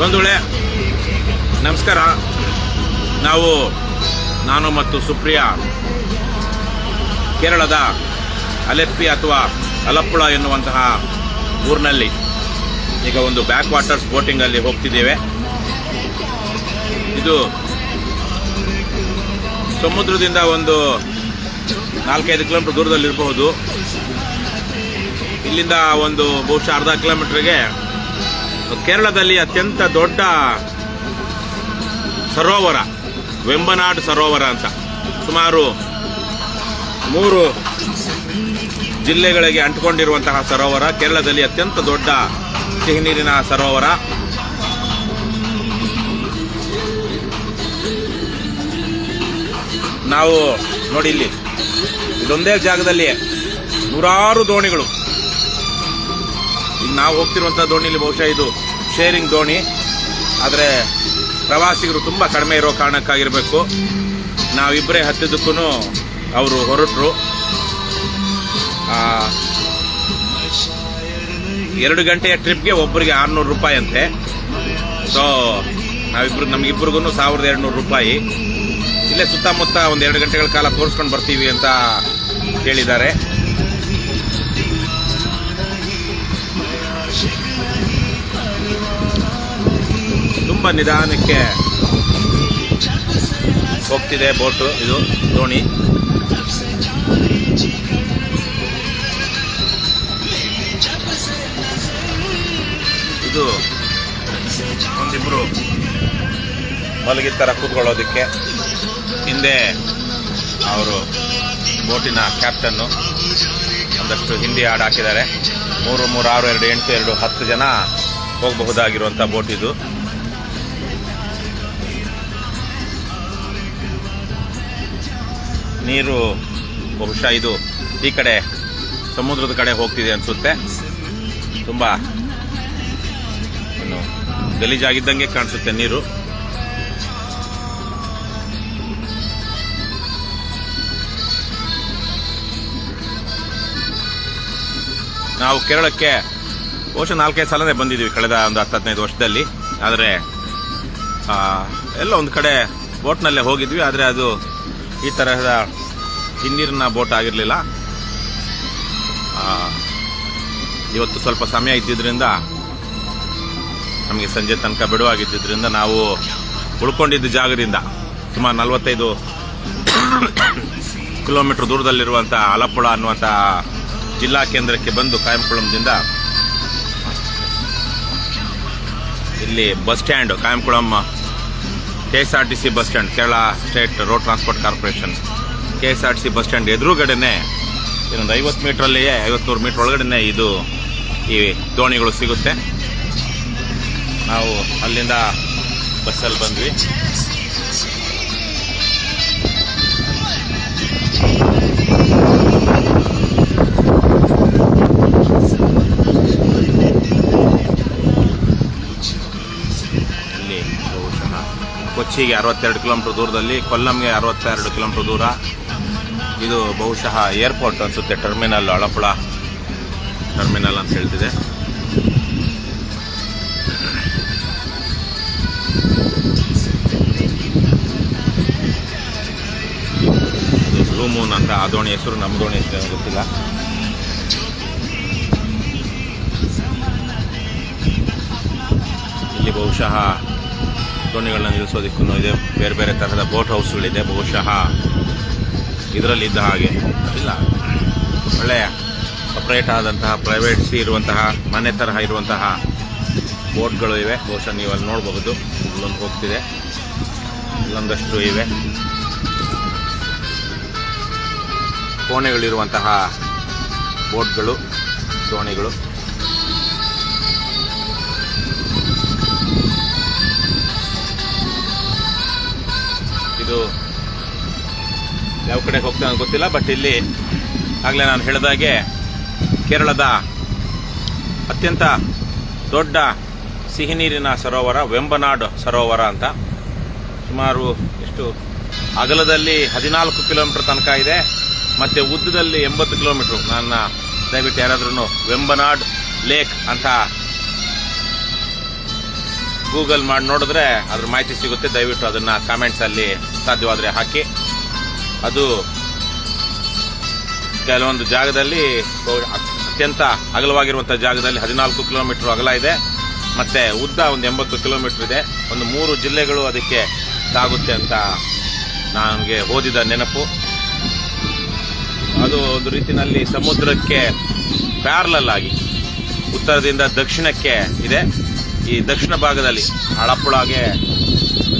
ಬಂಧುಗಳೇ, ನಮಸ್ಕಾರ. ನಾವು ನಾನು ಮತ್ತು ಸುಪ್ರಿಯಾ, ಕೇರಳದ ಅಲೆಪ್ಪಿ ಅಥವಾ ಅಲಪ್ಪುಳ ಎನ್ನುವಂತಹ ಊರಿನಲ್ಲಿ ಈಗ ಒಂದು ಬ್ಯಾಕ್ ವಾಟರ್ಸ್ ಬೋಟಿಂಗಲ್ಲಿ ಹೋಗ್ತಿದ್ದೇವೆ. ಇದು ಸಮುದ್ರದಿಂದ ಒಂದು ನಾಲ್ಕೈದು ಕಿಲೋಮೀಟರ್ ದೂರದಲ್ಲಿರಬಹುದು. ಇಲ್ಲಿಂದ ಒಂದು ಬಹುಶಃ ಅರ್ಧ ಕಿಲೋಮೀಟರ್ಗೆ ಕೇರಳದಲ್ಲಿ ಅತ್ಯಂತ ದೊಡ್ಡ ಸರೋವರ, ವೆಂಬನಾಡ್ ಸರೋವರ ಅಂತ. ಸುಮಾರು ಮೂರು ಜಿಲ್ಲೆಗಳಿಗೆ ಅಂಟಿಕೊಂಡಿರುವಂತಹ ಸರೋವರ, ಕೇರಳದಲ್ಲಿ ಅತ್ಯಂತ ದೊಡ್ಡ ಸಿಹಿನೀರಿನ ಸರೋವರ. ನಾವು ನೋಡಿ ಇಲ್ಲಿ, ಇದೊಂದೇ ಜಾಗದಲ್ಲಿ ನೂರಾರು ದೋಣಿಗಳು. ನಾವು ಹೋಗ್ತಿರುವಂಥ ದೋಣಿಲಿ ಬಹುಶಃ ಇದು ಶೇರಿಂಗ್ ದೋಣಿ. ಆದರೆ ಪ್ರವಾಸಿಗರು ತುಂಬ ಕಡಿಮೆ ಇರೋ ಕಾರಣಕ್ಕಾಗಿರಬೇಕು. ನಾವಿಬ್ಬರೇ ಹತ್ತಿದ್ದಕ್ಕೂ ಅವರು ಹೊರಟರು. ಎರಡು ಗಂಟೆಯ ಟ್ರಿಪ್ಗೆ ಒಬ್ಬರಿಗೆ ಆರುನೂರು ರೂಪಾಯಿ ಅಂತೆ ಸೊ ನಾವಿಬ್ರು ನಮಗಿಬ್ರಿಗೂ ಸಾವಿರದ ಎರಡುನೂರು ರೂಪಾಯಿ. ಇಲ್ಲೇ ಸುತ್ತಮುತ್ತ ಒಂದು ಎರಡು ಗಂಟೆಗಳ ಕಾಲ ತೋರಿಸ್ಕೊಂಡು ಬರ್ತೀವಿ ಅಂತ ಹೇಳಿದ್ದಾರೆ. ತುಂಬ ನಿಧಾನಕ್ಕೆ ಹೋಗ್ತಿದೆ ಬೋಟು ಇದು, ದೋಣಿ. ಇದು ಒಂದಿಬ್ರು ಮಲಗಿದ ತರ ಕೂತ್ಕೊಳ್ಳೋದಕ್ಕೆ ಹಿಂದೆ ಅವರು ಬೋಟಿನ ಕ್ಯಾಪ್ಟನ್ನು ಒಂದಷ್ಟು ಹಿಂದಿ ಹಾಡು ಹಾಕಿದ್ದಾರೆ. ಮೂರು ಮೂರು, ಆರು, ಎರಡು, ಎಂಟು, ಎರಡು, ಹತ್ತು ಜನ ಹೋಗಬಹುದಾಗಿರುವಂಥ ಬೋಟ್ ಇದು. ನೀರು ಬಹುಶಃ ಇದು ಈ ಕಡೆ ಸಮುದ್ರದ ಕಡೆ ಹೋಗ್ತಿದೆ ಅನಿಸುತ್ತೆ. ತುಂಬ ಗಲೀಜಾಗಿದ್ದಂಗೆ ಕಾಣಿಸುತ್ತೆ ನೀರು. ನಾವು ಕೇರಳಕ್ಕೆ ಬಹುಶಃ ನಾಲ್ಕೈದು ಸಲನೇ ಬಂದಿದ್ದೀವಿ ಕಳೆದ ಒಂದು ಹತ್ತು ಹದಿನೈದು ವರ್ಷದಲ್ಲಿ. ಆದರೆ ಎಲ್ಲ ಒಂದು ಕಡೆ ಬೋಟ್ನಲ್ಲೇ ಹೋಗಿದ್ವಿ. ಆದರೆ ಅದು ಈ ತರಹದ ಹಿನ್ನೀರಿನ ಬೋಟ್ ಆಗಿರಲಿಲ್ಲ. ಇವತ್ತು ಸ್ವಲ್ಪ ಸಮಯ ಇದ್ದಿದ್ದರಿಂದ ನಮಗೆ ಸಂಜೆ ತನಕ ಬಿಡುವಾಗಿದ್ದರಿಂದ ನಾವು ಉಳ್ಕೊಂಡಿದ್ದ ಜಾಗದಿಂದ ಸುಮಾರು ನಲವತ್ತೈದು ಕಿಲೋಮೀಟ್ರ್ ದೂರದಲ್ಲಿರುವಂಥ ಆಲಪ್ಪುಳ ಅನ್ನುವಂಥ ಜಿಲ್ಲಾ ಕೇಂದ್ರಕ್ಕೆ ಬಂದು ಕಾಯಂಕುಳಂದಿಂದ ಇಲ್ಲಿ bus stand, Kayamkulam K S R T C bus stand, Kerala state road transport corporation. K S R T C bus stand ಎದುರುಗಡೆನೆ ಇನ್ನೊಂದು ಐವತ್ತು ಮೀಟ್ರಲ್ಲಿಯೇ ಐವತ್ಮೂರು ಮೀಟ್ರ್ ಒಳಗಡೆನೇ ಇದು ಈ ದೋಣಿಗಳು ಸಿಗುತ್ತೆ. ನಾವು ಅಲ್ಲಿಂದ ಬಸ್ಸಲ್ಲಿ ಬಂದ್ವಿ. ಕೊಚ್ಚಿಗೆ ಅರವತ್ತೆರಡು ಕಿಲೋಮೀಟರ್ ದೂರದಲ್ಲಿ, ಕೊಲ್ಲಂಗೆ ಅರವತ್ತೆರಡು ಕಿಲೋಮೀಟರ್ ದೂರ. ಇದು ಬಹುಶಃ ಏರ್ಪೋರ್ಟ್ ಅನಿಸುತ್ತೆ, ಟರ್ಮಿನಲ್ ಅಳಪುಳ ಟರ್ಮಿನಲ್ ಅಂತ ಹೇಳ್ತಿದೆ. ಬ್ಲೂ ಮೂನ್ ಅಂತ, ಆ ದೋಣಿ ಹೆಸರು, ನಮ್ಮ ದೋಣಿ ಹೆಸರು ಗೊತ್ತಿಲ್ಲ. ಇಲ್ಲಿ ಬಹುಶಃ ದೋಣಿಗಳನ್ನ ನಿಲ್ಲಿಸೋದಕ್ಕೂ ಇದೆ. ಬೇರೆ ಬೇರೆ ತರಹದ ಬೋಟ್ ಹೌಸ್ಗಳಿದೆ. ಬಹುಶಃ ಇದರಲ್ಲಿ ಇದ್ದ ಹಾಗೆ. ಇಲ್ಲ. ಒಳ್ಳೆಯ ಸಪ್ರೇಟ್ ಆದಂತಹ ಪ್ರೈವೇಟ್ಸಿ ಇರುವಂತಹ, ಮನೆ ತರಹ ಇರುವಂತಹ ಬೋಟ್ಗಳು ಇವೆ. ಬಹುಶಃ ನೀವು ಅಲ್ಲಿ ನೋಡಬಹುದು. ಇಲ್ಲೊಂದು ಹೋಗ್ತಿದೆ. ಇಲ್ಲೊಂದಷ್ಟು ಇವೆ. ಕೋಣೆಗಳಿರುವಂತಹ ಬೋಟ್ಗಳು, ದೋಣಿಗಳು. ಇದು ಯಾವ ಕಡೆ ಹೋಗ್ತಾನೆ ಅಂತ ಗೊತ್ತಿಲ್ಲ ಬಟ್ ಇಲ್ಲಿ ಆಗಲೇ ನಾನು ಹೇಳಿದಾಗೆ ಕೇರಳದ ಅತ್ಯಂತ ದೊಡ್ಡ ಸಿಹಿ ನೀರಿನ ಸರೋವರ ವೆಂಬನಾಡ್ ಸರೋವರ ಅಂತ. ಸುಮಾರು ಎಷ್ಟು ಅಗಲದಲ್ಲಿ ಹದಿನಾಲ್ಕು ಕಿಲೋಮೀಟರ್ ತನಕ ಇದೆ. ಮತ್ತು ಉದ್ದದಲ್ಲಿ ಎಂಬತ್ತು ಕಿಲೋಮೀಟ್ರು. ನನ್ನ ದಯವಿಟ್ಟು ಯಾರಾದ್ರೂ ವೆಂಬನಾಡ್ ಲೇಕ್ ಅಂತ ಗೂಗಲ್ ಮಾಡಿ ನೋಡಿದ್ರೆ ಅದ್ರ ಮಾಹಿತಿ ಸಿಗುತ್ತೆ. ದಯವಿಟ್ಟು ಅದನ್ನು ಕಾಮೆಂಟ್ಸಲ್ಲಿ ಸಾಧ್ಯವಾದರೆ ಹಾಕಿ. ಅದು ಕೆಲವೊಂದು ಜಾಗದಲ್ಲಿ ಅತ್ಯಂತ ಅಗಲವಾಗಿರುವಂಥ ಜಾಗದಲ್ಲಿ ಹದಿನಾಲ್ಕು ಕಿಲೋಮೀಟರ್ ಅಗಲ ಇದೆ. ಮತ್ತು ಉದ್ದ ಒಂದು ಎಂಬತ್ತು ಕಿಲೋಮೀಟರ್ ಇದೆ. ಒಂದು ಮೂರು ಜಿಲ್ಲೆಗಳು ಅದಕ್ಕೆ ತಾಗುತ್ತೆ ಅಂತ ನನಗೆ ಓದಿದ ನೆನಪು. ಅದು ಒಂದು ರೀತಿಯಲ್ಲಿ ಸಮುದ್ರಕ್ಕೆ ಪ್ಯಾರ್ಲಲ್ ಆಗಿ ಉತ್ತರದಿಂದ ದಕ್ಷಿಣಕ್ಕೆ ಇದೆ. ಈ ದಕ್ಷಿಣ ಭಾಗದಲ್ಲಿ ಹಳಪ್ಪುಳಾಗೆ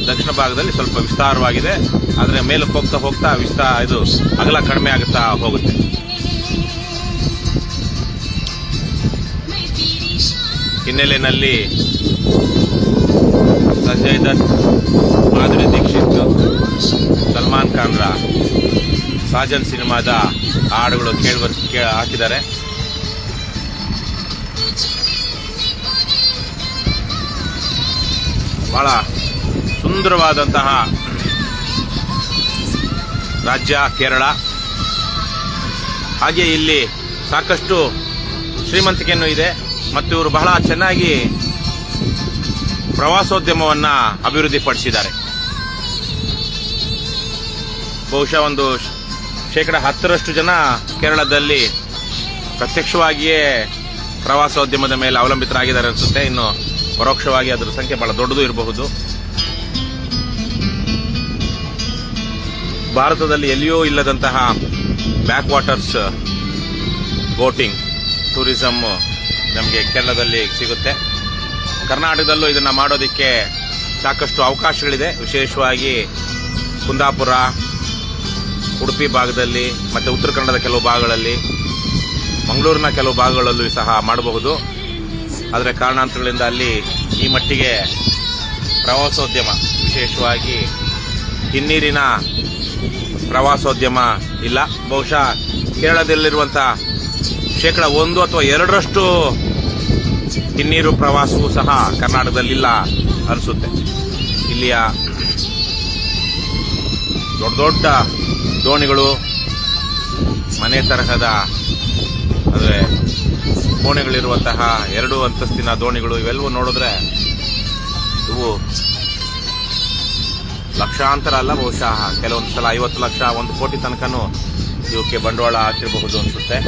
ದಕ್ಷಿಣ ಭಾಗದಲ್ಲಿ ಸ್ವಲ್ಪ ವಿಸ್ತಾರವಾಗಿದೆ. ಆದರೆ ಮೇಲಕ್ಕೆ ಹೋಗ್ತಾ ಹೋಗ್ತಾ ವಿಸ್ತಾರ ಇದು ಅಗಲ ಕಡಿಮೆ ಆಗುತ್ತಾ ಹೋಗುತ್ತೆ. ಹಿನ್ನೆಲೆಯಲ್ಲಿ ಸಂಜಯ್ ದತ್, ಮಾಧುರಿ ದೀಕ್ಷಿತ್, ಸಲ್ಮಾನ್ ಖಾನ್ರ ಸಾಜನ್ ಸಿನಿಮಾದ ಹಾಡುಗಳು ಕೇಳಿ ಕೇ, ಹಾಕಿದ್ದಾರೆ. ಬಹಳ ಸುಂದರವಾದಂತಹ ರಾಜ್ಯ ಕೇರಳ. ಹಾಗೆ ಇಲ್ಲಿ ಸಾಕಷ್ಟು ಶ್ರೀಮಂತಿಕೆಯನ್ನು ಇದೆ ಮತ್ತು ಇವರು ಬಹಳ ಚೆನ್ನಾಗಿ ಪ್ರವಾಸೋದ್ಯಮವನ್ನು ಅಭಿವೃದ್ಧಿಪಡಿಸಿದ್ದಾರೆ. ಬಹುಶಃ ಒಂದು ಶೇಕಡ ಹತ್ತರಷ್ಟು ಜನ ಕೇರಳದಲ್ಲಿ ಪ್ರತ್ಯಕ್ಷವಾಗಿಯೇ ಪ್ರವಾಸೋದ್ಯಮದ ಮೇಲೆ ಅವಲಂಬಿತರಾಗಿದ್ದಾರೆ ಅನಿಸುತ್ತೆ. ಇನ್ನು ಪರೋಕ್ಷವಾಗಿ ಅದರ ಸಂಖ್ಯೆ ಬಹಳ ದೊಡ್ಡದು ಇರಬಹುದು. ಭಾರತದಲ್ಲಿ ಎಲ್ಲಿಯೂ ಇಲ್ಲದಂತಹ ಬ್ಯಾಕ್ ವಾಟರ್ಸ್ ಬೋಟಿಂಗ್ ಟೂರಿಸಮ್ ನಮಗೆ ಕೇರಳದಲ್ಲಿ ಸಿಗುತ್ತೆ. ಕರ್ನಾಟಕದಲ್ಲೂ ಇದನ್ನು ಮಾಡೋದಕ್ಕೆ ಸಾಕಷ್ಟು ಅವಕಾಶಗಳಿದೆ. ವಿಶೇಷವಾಗಿ ಕುಂದಾಪುರ, ಉಡುಪಿ ಭಾಗದಲ್ಲಿ, ಮತ್ತು ಉತ್ತರ ಕನ್ನಡದ ಕೆಲವು ಭಾಗಗಳಲ್ಲಿ, ಮಂಗಳೂರಿನ ಕೆಲವು ಭಾಗಗಳಲ್ಲೂ ಸಹ ಮಾಡಬಹುದು. ಆದರೆ ಕಾರಣಾಂತರಗಳಿಂದ ಅಲ್ಲಿ ಈ ಮಟ್ಟಿಗೆ ಪ್ರವಾಸೋದ್ಯಮ, ವಿಶೇಷವಾಗಿ ಹಿನ್ನೀರಿನ ಪ್ರವಾಸೋದ್ಯಮ ಇಲ್ಲ. ಬಹುಶಃ ಕೇರಳದಲ್ಲಿರುವಂಥ ಶೇಕಡ ಒಂದು ಅಥವಾ ಎರಡರಷ್ಟು ಹಿನ್ನೀರು ಪ್ರವಾಸವೂ ಸಹ ಕರ್ನಾಟಕದಲ್ಲಿಲ್ಲ ಅನಿಸುತ್ತೆ. ಇಲ್ಲಿಯ ದೊಡ್ಡ ದೊಡ್ಡ ದೋಣಿಗಳು ಮನೆ ತರಹದ, ಅಂದರೆ ಕೋಣೆಗಳಿರುವಂತಹ ಎರಡು ಅಂತಸ್ತಿನ ದೋಣಿಗಳು ಇವೆಲ್ಲವೂ ನೋಡಿದ್ರೆ ಇವು ಲಕ್ಷಾಂತರ ಅಲ್ಲ, ಬಹುಶಃ ಕೆಲವೊಂದು ಸಲ ಐವತ್ತು ಲಕ್ಷ ಒಂದು ಕೋಟಿ ತನಕನೂ ಇವಕ್ಕೆ ಬಂಡವಾಳ ಹಾಕಿರಬಹುದು ಅನಿಸುತ್ತೆ.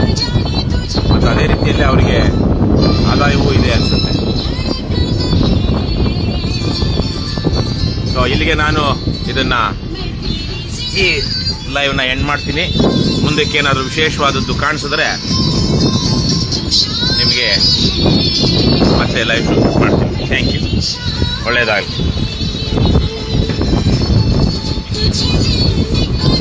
ಮತ್ತು ಅದೇ ರೀತಿಯಲ್ಲಿ ಅವರಿಗೆ ಆದಾಯವೂ ಇದೆ ಅನಿಸುತ್ತೆ. ಸೊ ಇಲ್ಲಿಗೆ ನಾನು ಇದನ್ನು ಈ ಲೈವ್ನ ಎಂಡ್ ಮಾಡ್ತೀನಿ. ಮುಂದಕ್ಕೆ ಏನಾದರೂ ವಿಶೇಷವಾದದ್ದು ಕಾಣಿಸಿದ್ರೆ ನಿಮಗೆ ಮತ್ತೆ ಲೈವ್ ಮಾಡ್ತೀನಿ. ಥ್ಯಾಂಕ್ ಯು ಒಳ್ಳೆಯದಾಗಲಿ. Did you